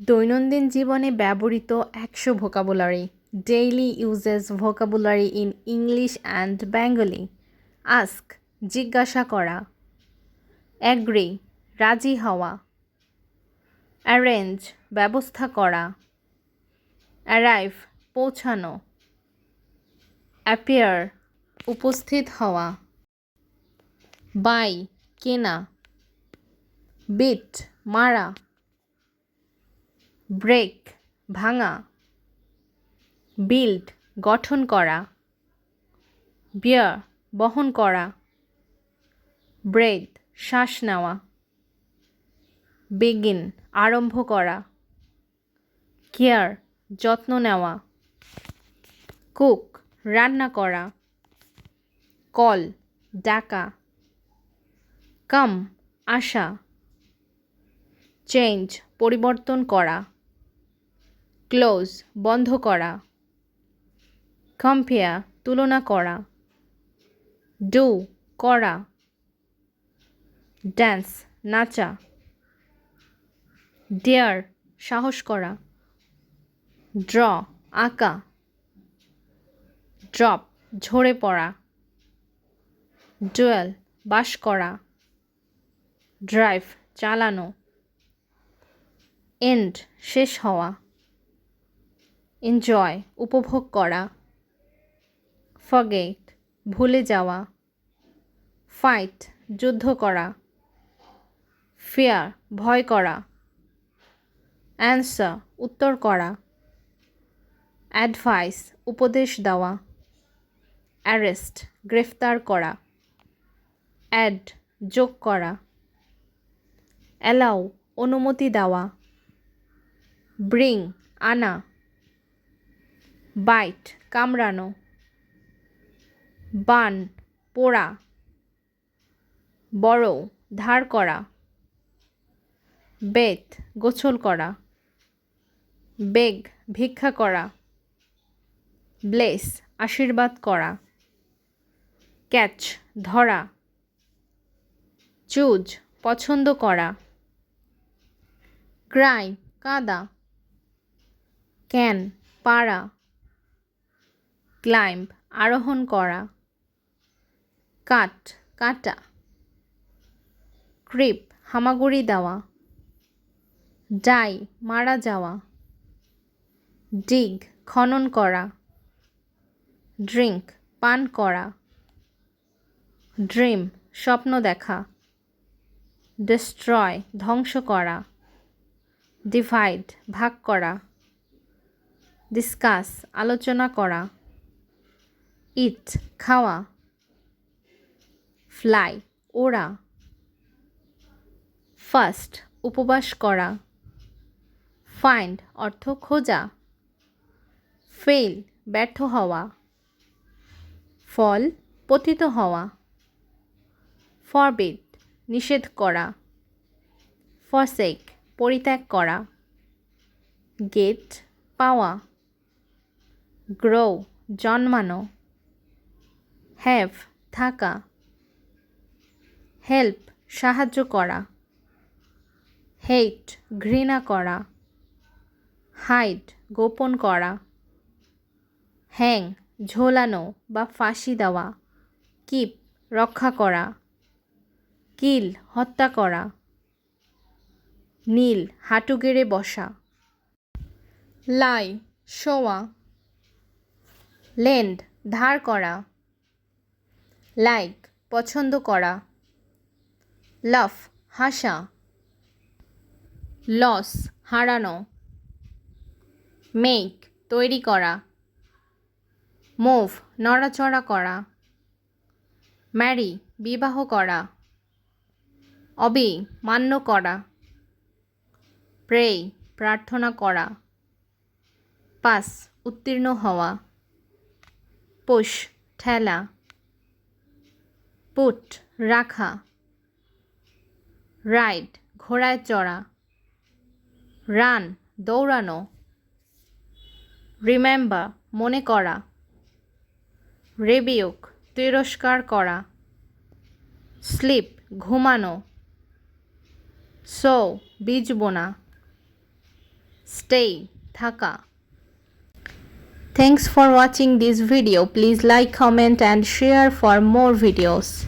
দৈনন্দিন জীবনে ব্যবহৃত একশো vocabulary daily uses vocabulary in English and Bengali ask জিজ্ঞাসা করা। অ্যাগ্রি রাজি হওয়া। অ্যারেঞ্জ ব্যবস্থা করা। অ্যারাইভ পৌঁছানো। অ্যাপিয়ার উপস্থিত হওয়া। বাই কেনা। বিট মারা। ব্রেক, ভাঙা, বিল্ড, গঠন করা, বিয়ার, বহন করা ব্রেদ শ্বাস নেওয়া বেগিন আরম্ভ করা কেয়ার যত্ন নেওয়া কুক রান্না করা কল ডাকা কাম আসা চেঞ্জ পরিবর্তন করা। ক্লোজ, বন্ধ করা। কম্পেয়ার তুলনা করা। ডু করা। ড্যান্স নাচা। ডেয়ার সাহস করা। ড্র আঁকা। ড্রপ ঝরে পড়া। ডুয়েল বাস করা। ড্রাইভ চালানো। এন্ড শেষ হওয়া। এনজয় উপভোগ করা। ফগেট ভুলে যাওয়া। ফাইট যুদ্ধ করা। ফেয়ার ভয় করা। অ্যান্সার উত্তর করা। অ্যাডভাইস উপদেশ দেওয়া। অ্যারেস্ট গ্রেফতার করা। অ্যাড যোগ করা। অ্যালাউ অনুমতি দেওয়া। ব্রিং আনা। বাইট, কামড়ানো। বান, পোড়া। বড়, ধার করা। বেত, গোছল করা। বেগ, ভিক্ষা করা। ব্লেস, আশীর্বাদ করা। ক্যাচ, ধরা। চুজ, পছন্দ করা। ক্রাই, কাদা। ক্যান, পাড়া। ক্লাইম্ব, আরোহণ করা। কাট কাটা। ক্রিপ, হামাগুড়ি দেওয়া। ডাই, মারা যাওয়া। ডিগ, খনন করা। ড্রিঙ্ক পান করা। ড্রিম, স্বপ্ন দেখা। ডিস্ট্রয়, ধ্বংস করা। ডিভাইড, ভাগ করা। ডিসকাস, আলোচনা করা। ইট খাওয়া। ফ্লাই ওড়া। ফার্স্ট উপবাস করা। ফাইন্ড অর্থ খোঁজা। ফেল ব্যর্থ হওয়া। ফল পতিত হওয়া। ফরবিড নিষেধ করা। ফসেক পরিত্যাগ করা। গেট পাওয়া। গ্রো জন্মানো। হ্যাভ, থাকা। হেল্প, সাহায্য করা। হেট ঘৃণা করা। হাইড, গোপন করা। হ্যাং, ঝোলানো বা ফাঁসি দেওয়া। কিপ, রক্ষা করা। কিল, হত্যা করা। নীল, হাঁটু গেড়ে বসা। লাই, শোয়া। লেন্ড, ধার করা। লাইক পছন্দ করা। লাফ হাসা। লস হারানো। মেক তৈরি করা। মুভ নড়াচড়া করা। ম্যারি বিবাহ করা। অবি মান্য করা। প্রে প্রার্থনা করা। পাস উত্তীর্ণ হওয়া। পুশ ঠেলা। পুট, রাখা। রাইড, ঘোড়ায় চড়া। রান, দৌড়ানো। রিমেম্বার, মনে করা। রেবিউক, তিরস্কার করা। স্লিপ, ঘুমানো। সো বীজ বোনা stay থাকা। Thanks for watching this video. Please like, comment and share for more videos.